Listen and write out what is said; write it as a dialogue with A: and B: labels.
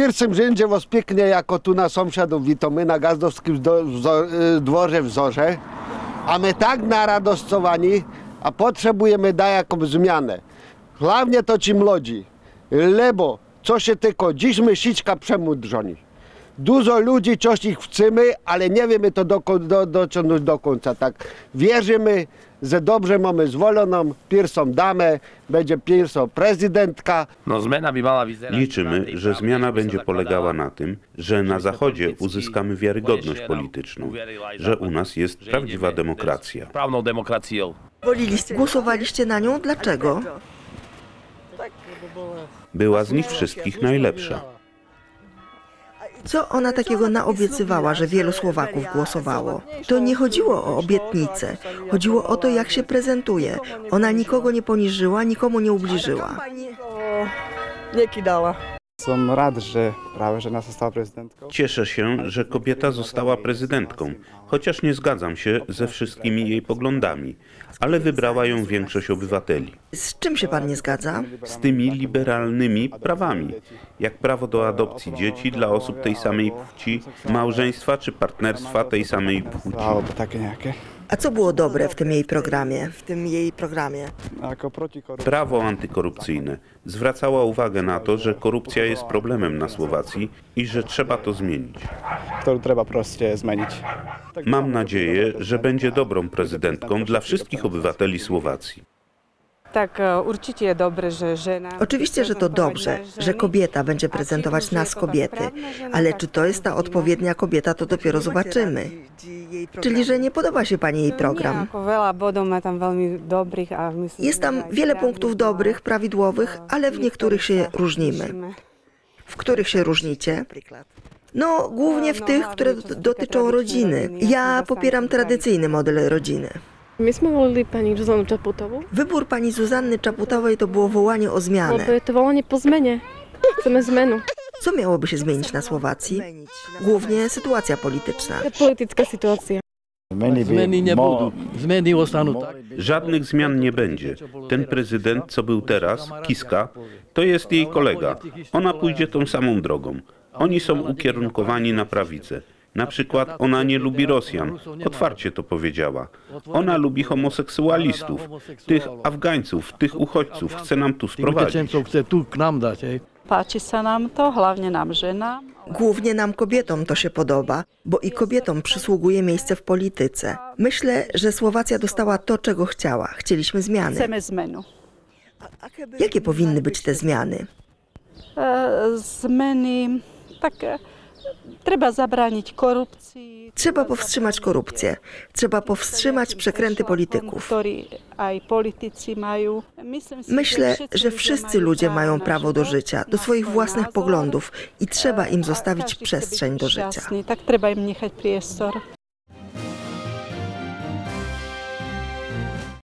A: pierwszym rzędzie was pięknie jako tu na sąsiadów witamy na gazdowskim y, dworze w Zorze. A my tak naradoscowani, a potrzebujemy da jakąś zmianę. Głównie to ci młodzi. Lebo, co się tylko dziś myśliczka przemudrzoni. Dużo ludzi, coś ich chcemy, ale nie wiemy to do, do, dociągnąć do końca. Tak wierzymy, że dobrze mamy zwoloną pierwszą damę, będzie pierwsza prezydentka,
B: No.
C: Liczymy, że zmiana będzie polegała na tym, że na Zachodzie uzyskamy wiarygodność polityczną, że u nas jest prawdziwa demokracja.
B: Právnou demokraciou.
D: Głosowaliście na nią? Dlaczego?
C: Była z nich wszystkich najlepsza.
D: Co ona takiego naobiecywała, że wielu Słowaków głosowało? To nie chodziło o obietnice. Chodziło o to, jak się prezentuje. Ona nikogo nie poniżyła, nikomu nie ubliżyła.
E: Niekidala.
F: Som rád, že práve žena sa stala prezidentkou.
C: Cieszę się, że kobieta została prezydentką, chociaż nie zgadzam się ze wszystkimi jej poglądami, ale wybrała ją większość obywateli.
D: Z czym się pan nie zgadza?
C: Z tymi liberalnymi prawami, jak prawo do adopcji dzieci dla osób tej samej płci, małżeństwa czy partnerstwa tej samej płci.
F: Alebo také nejaké.
D: A co było dobre w tym jej programie? W tym jej programie.
C: Prawo antykorupcyjne zwracała uwagę na to, że korupcja jest problemem na Słowacji i że trzeba to zmienić.
F: ktorú treba proste zmeniť.
C: Mam nadzieję, że będzie dobrą prezydentką dla wszystkich obywateli Słowacji.
G: Tak, e, určite je dobre, że żena...
D: Oczywiście, że to dobrze, że kobieta będzie prezentować nas kobiety, ale czy to jest ta odpowiednia kobieta, to dopiero zobaczymy. Czyli, że nie podoba się pani jej
G: Nie,
D: program. Jest tam wiele punktów dobrych, prawidłowych, ale w niektórych się różnimy. W których się różnicie? No, głównie w tych, które dot- dotyczą rodziny. Ja popieram tradycyjny model rodziny.
H: My sme volili pani Zuzanu Čaputovú,
D: Wybór pani Zuzanny Czaputowej to było wołanie o zmianę.
H: je to volanie po zmene. Chceme zmenu.
D: Co miałoby się zmienić na Słowacji? Głównie sytuacja polityczna.
H: To je politická situácia.
I: Zmeny nebudú. Zmeny ostanú tak.
C: Żadnych zmian nie będzie. Ten prezydent, co był teraz, Kiska, to jest jej kolega. Ona pójdzie tą samą drogą. Oni są ukierunkowani na prawicę. Na przykład ona nie lubi Rosjan. Otwarcie to powiedziała. Ona lubi homoseksualistów, tych Afgańców, tych uchodźców. Chce nam tu sprowadzić.
I: chce tu k dať. Hej.
J: Páči sa nám to, hlavne nám ženám.
D: Głównie nam kobietom to się podoba, bo i kobietom przysługuje miejsce w polityce. Myślę, że Słowacja dostała to, czego chciała. Chcieliśmy zmiany.
J: Chceme zmenu.
D: Jakie powinny być te zmiany?
J: E, Zmeny, treba zabrániť korupcii.
D: Trzeba powstrzymać korupcję. Trzeba powstrzymać przekręty polityków. Myślę, że wszyscy ludzie mają prawo do życia, do swoich własnych poglądów i trzeba im zostawić przestrzeń do życia.
J: Tak treba im nechať priestor.